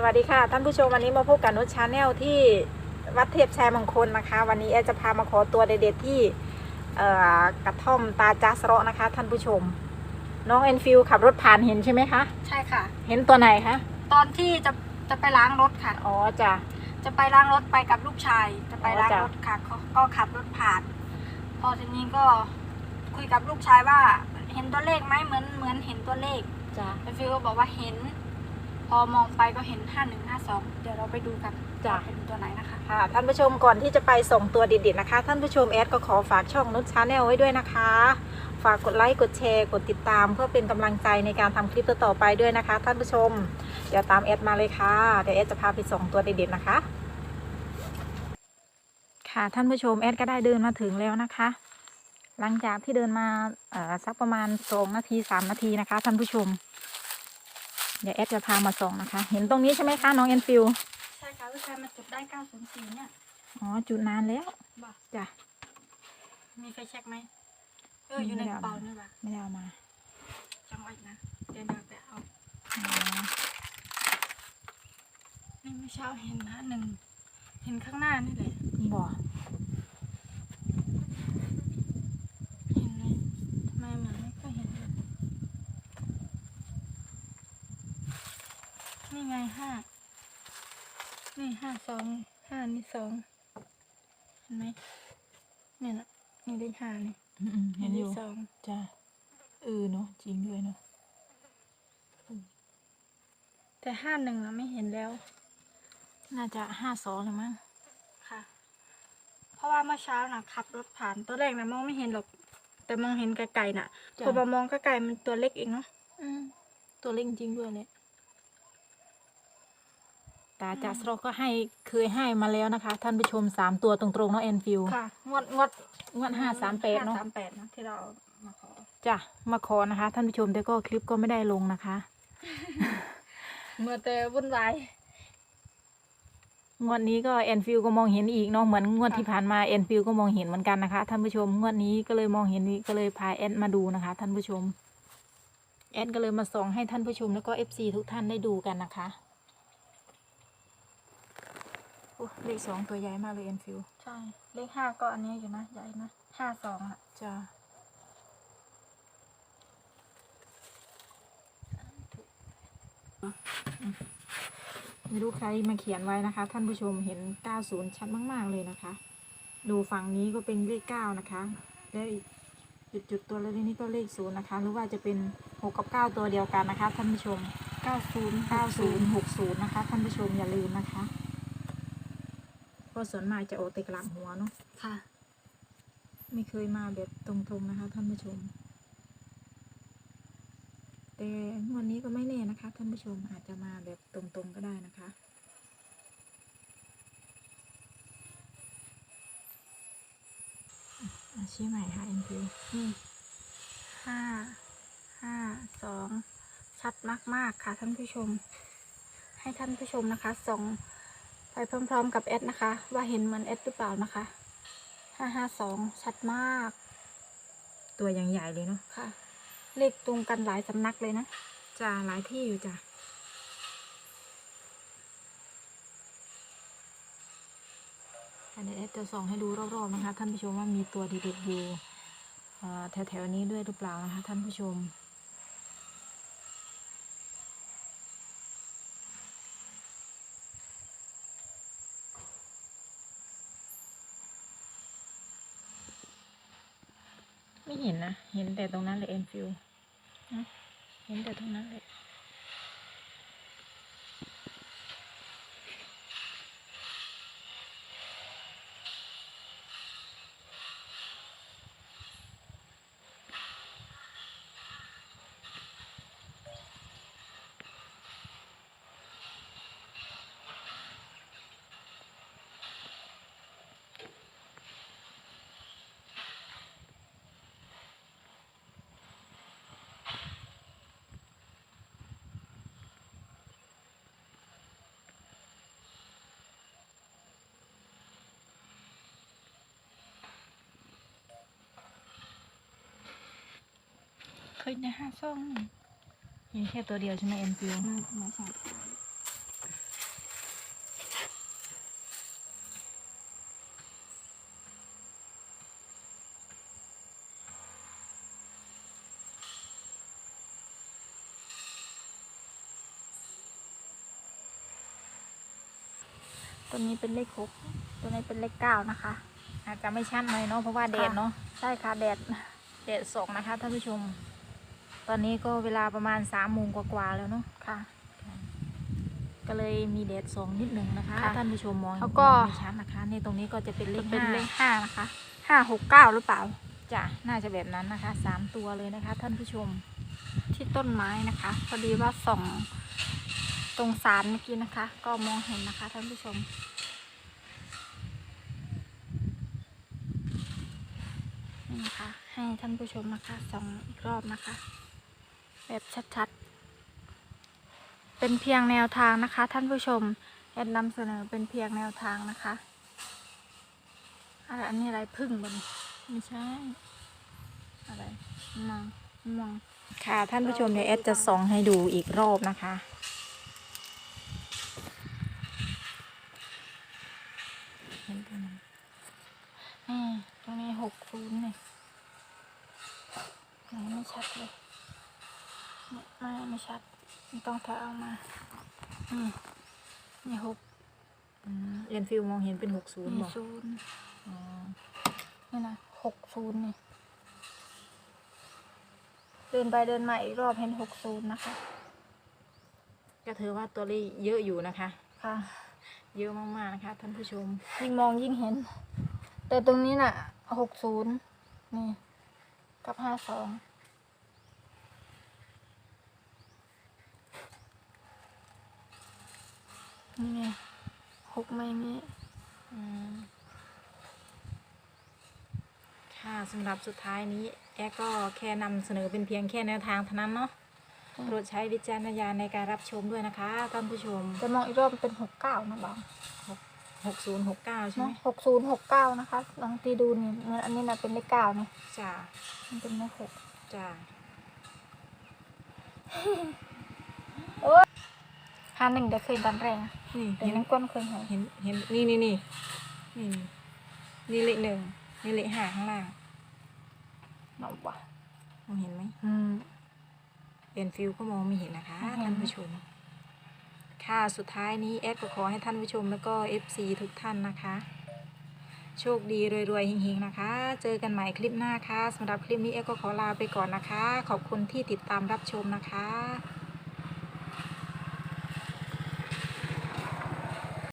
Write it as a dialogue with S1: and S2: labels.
S1: สวัสดีค่ะ ท่านผู้ชมวันนี้มาพบกับนุชชาแนลที่วัดเทพชัยมงคลนะคะ วันนี้แอดจะพามาขอตัวเด็ดๆที่เอ่อกระท่อมตาจัสเราะนะคะ ท่านผู้ชม น้องแอนฟิลขับรถผ่านเห็นใช่ไหมคะ
S2: ใช่ค่ะ
S1: เห็นตัวไหนคะ
S2: ตอนที่จะจะไปล้างรถค่ะ
S1: อ๋อจ้ะ
S2: จะไปล้างรถไปกับลูกชาย จะไปล้าง
S1: อ๋อจ้ะ
S2: รถค่ะเขาก็ขับรถผ่าน พอทีนี้ก็คุยกับลูกชายว่า เห็นตัวเลขไหมเหมือนเหมือนเห็นตัวเลข
S1: จ้ะ
S2: ไอฟิลก็บอกว่าเห็น พอมองไปก็เห็นห้าหนึ่งห้าสองเดี๋ยวเราไปดูกัน
S1: จ้ะ
S2: ว่าเป็นตัวไหนนะคะ
S1: ค่ะท่านผู้ชมก่อนที่จะไปส่งตัวเด็ดๆนะคะ ท่านผู้ชมแอดก็ขอฝากช่องนุชชาแนลไว้ด้วยนะคะ ฝากกดไลค์กดแชร์กดติดตาม เพื่อเป็นกำลังใจในการทำคลิปต่อๆไปด้วยนะคะ ท่านผู้ชม เดี๋ยวตามแอดมาเลยค่ะเดี๋ยวแอดจะพาไปส่งตัวเด็ดๆนะคะ ค่ะท่านผู้ชมแอดก็ได้เดินมาถึงแล้วนะคะ หลังจากที่เดินมาเอ่อสักประมาณสองนาทีสามนาทีนะคะ ท่านผู้ชม เดี๋ยวแอดจะพามาส่งนะคะ เห็นตรงนี้ใช่ไหมคะน้องแอนฟิล
S2: ใช่ค่ะลูกชายมาจุดได้เก้าศูนย์สี่เนี่ย
S1: อ๋อจุดนานแล้ว
S2: บอก
S1: จ้ะ
S2: มีไฟแช็กไหมเอออยู่ในกระเป๋านี่แหละ
S1: ไม่ได้เอามา
S2: จังไว้นะเดี๋ยวเดินไปเอา
S1: อ๋อ
S2: นี่ไม่เช้าเห็นนะหนึ่งเห็นข้างหน้านี่แหละ
S1: บ่
S2: เห็นไหมทำไมมันไม่ค่อยเห็นเลยนี่ไง ห้านี่ห้าสองห้านี่สองเห็นไหมเนี่ยนะนี่ได้ห้านี่
S1: อืมๆเห็นอยู่
S2: ได้สอง
S1: จ้ะเออเนาะจริงด้วยเนาะ
S2: แต่ห้าหนึ่งเราไม่เห็นแล้ว
S1: น่าจะห้าสองหรือมั้ง
S2: ค่ะ เพราะว่าเมื่อเช้าน่ะขับรถผ่านตัวแรกนะมองไม่เห็นหรอก แต่มองเห็นไกลๆน่ะพอมามองไกลๆมันตัวเล็กเองเนาะ
S1: อืมตัวเล็กจริงด้วยเนี่ย ตาจัสเราก็ให้เคยให้มาแล้วนะคะ ท่านผู้ชมสามตัวตรงๆเนาะแอนฟิล
S2: ค่ะ งวดงวด
S1: งวดห้าสามแปดเนาะ
S2: สามแปดนะที่เรามาขอ
S1: จ้ะมาขอนะคะ ท่านผู้ชมแต่ก็คลิปก็ไม่ได้ลงนะคะ
S2: เมื่อแต่วุ่นวาย
S1: งวดนี้ก็แอนฟิลก็มองเห็นอีกเนาะเหมือนงวด
S2: ค่ะ
S1: ที่ผ่านมาแอนฟิลก็มองเห็นเหมือนกันนะคะท่านผู้ชมงวดนี้ก็เลยมองเห็นอีกก็เลยพาแอนมาดูนะคะ ท่านผู้ชมแอนก็เลยมาส่องให้ท่านผู้ชมแล้วก็เอฟซีทุกท่านได้ดูกันนะคะ โอ้เลขสองตัวใหญ่มากเลยแอนฟิล
S2: ใช่ เลขห้าก็อันนี้อยู่นะ ใหญ่นะห้าสองอะ
S1: จ้าไม่รู้ใครมาเขียนไว้นะคะ ท่านผู้ชมเห็น 90 ชัดมาก ๆ เลยนะคะ ดูฝั่งนี้ก็เป็นเลข 9 นะคะ แล้วอีกจุดจุด ๆ ตัวเลขนี้ก็เลขศูนย์นะคะ หรือว่าจะเป็น 6 กับ 9 ตัวเดียวกันนะคะ ท่านผู้ชม
S2: เก้าศูนย์
S1: 90 60 นะคะ ท่านผู้ชมอย่าลืมนะคะเพ ราะส่วนมากจะโออกแตกลับหัวเนาะ
S2: ค่ะ
S1: ไม่เคยมาแบบตรงๆนะคะ ท่านผู้ชม แต่งวันนี้ก็ไม่แน่นะคะ ท่านผู้ชมอาจจะมาแบบตรงๆก็ได้นะคะอาชี้ใหม่ค่ะ MP
S2: นี่ห้าห้าสองชัดมากๆค่ะท่านผู้ชม ให้ท่านผู้ชมนะคะส่ง ไปพร้อมๆกับแอดนะคะ ว่าเห็นเหมือนแอดหรือเปล่านะคะห้าห้าสองชัดมาก
S1: ตัวอย่างใหญ่เลยเนาะ
S2: ค่ะ เลขตรงกันหลายสำนักเลยนะ
S1: จ้าหลายที่อยู่จ้ะอันนี้แอดจะส่องให้ดูรอบๆนะคะ ท่านผู้ชมว่ามีตัวเด็ดๆอยู่เอ่อแถวๆนี้ด้วยหรือเปล่านะคะ ท่านผู้ชม ไม่เห็นนะ เห็นแต่ตรงนั้นเลยเอ็นฟิวเห็นแต่ตรงนั้นเลย
S2: ยไอนะฮะส้ง
S1: นี่มีแค่ตัวเดียวใช่ไหมเอ็นฟิว
S2: ไม่ตัวนี้เป็นเลขหกตัวนี้เป็นเลขเก้านะคะ
S1: อาจจะไม่ชัน่อยเนาะเพราะว่าแดดเนาะ
S2: ใช่ค่ะแดด
S1: แดดส่องนะคะท่านผู้ชม ตอนนี้ก็เวลาประมาณสามโมงกว่าๆแล้วเนาะ
S2: ค่ะ
S1: ก็เลยมีแดดส่องนิดหนึ่งนะคะ
S2: ค่ะ
S1: ท่านผู้ชมมอง
S2: แล้วก็
S1: มองไม่ชัดนะคะในตรงนี้ก็จะเป็นเล
S2: จะ
S1: ข
S2: เป็น
S1: ห้า
S2: เลขห้านะคะห้าหกเก้าหรือเปล่า
S1: จ้ะน่าจะแบบนั้นนะคะสามตัวเลยนะคะ ท่านผู้ชม
S2: ที่ต้นไม้นะคะ พอดีว่าส่องตรงสารเมื่อกี้นะคะ ก็มองเห็นนะคะท่านผู้ชม นี่นะคะ ให้ท่านผู้ชมนะคะส่องอีกรอบนะคะ แบบชัดๆ เป็นเพียงแนวทางนะคะ ท่านผู้ชมแอดนำเสนอเป็นเพียงแนวทางนะคะอะไรอันนี้อะไรพึ่งบน
S1: ไม่ใช่
S2: อะไรมองมอง
S1: ค่ะท่านผู้ชมเดี๋ยวแอดจะส่องให้ดูอีกรอบนะคะนี่
S2: ตรงนี้หกศูนเนี่ยไม่ชัดเลย ไม่ไม่ชัดมันต้องถอยออกมานี่นี่หก
S1: อืมเอ็นฟิลมองเห็นเป็นหกศูนย์
S2: นี่
S1: บอก
S2: ศูนย์
S1: อ๋อ
S2: นี่นะหกศูนย์นี่ เดินไปเดินมาอีกรอบเห็นหกศูนย์นะคะ
S1: ก็ถือว่าตัวเลขเยอะอยู่นะคะ
S2: ค่ะ
S1: เยอะมากๆนะคะท่านผู้ชม
S2: ยิ่งมองยิ่งเห็น แต่ตรงนี้น่ะหกศูนย์นี่ กับห้าสอง นี่ไงหกไม่มี
S1: อืมค่ะสำหรับสุดท้ายนี้ แอดก็แค่นำเสนอเป็นเพียงแค่แนวทางเท่านั้นเนาะโปรดใช้วิจารณญาณในการรับชมด้วยนะคะท่านผู้ชม
S2: จะมองอีกรอบเป็นหกเก้านะบาง
S1: หกศูนย์หกเก้าใช่ไหม
S2: เนาะหกศูนย์หกเก้านะคะลองตีดูนี่เหมือนอันนี้นะเป็นเลขเก้าเนี่ย
S1: จ้า
S2: มันเป็นเลขหก
S1: จ้า
S2: ห้าหนึ่งเดี๋ยวเคยตอนแรกนะ
S1: นี่
S2: แต่
S1: เห็น
S2: น้ำก้นเคยเห็น
S1: เห็นเห็นนี่นี่นี่นี่นี่เลขหนึ่งนี่เลขห้าข้างล่าง
S2: เนาะวะ
S1: มองเห็นไหม
S2: อืม
S1: เป็นฟิลก็มองไม่เห็นนะคะ
S2: ไม่เห็น
S1: ท่านผู้ชม ค่ะสุดท้ายนี้แอดก็ขอให้ท่านผู้ชมแล้วก็ FC ทุกท่านนะคะ โชคดีรวยๆเฮงๆนะคะ เจอกันใหม่คลิปหน้าค่ะสำหรับคลิปนี้แอดก็ขอลาไปก่อนนะคะ ขอบคุณที่ติดตามรับชมนะคะ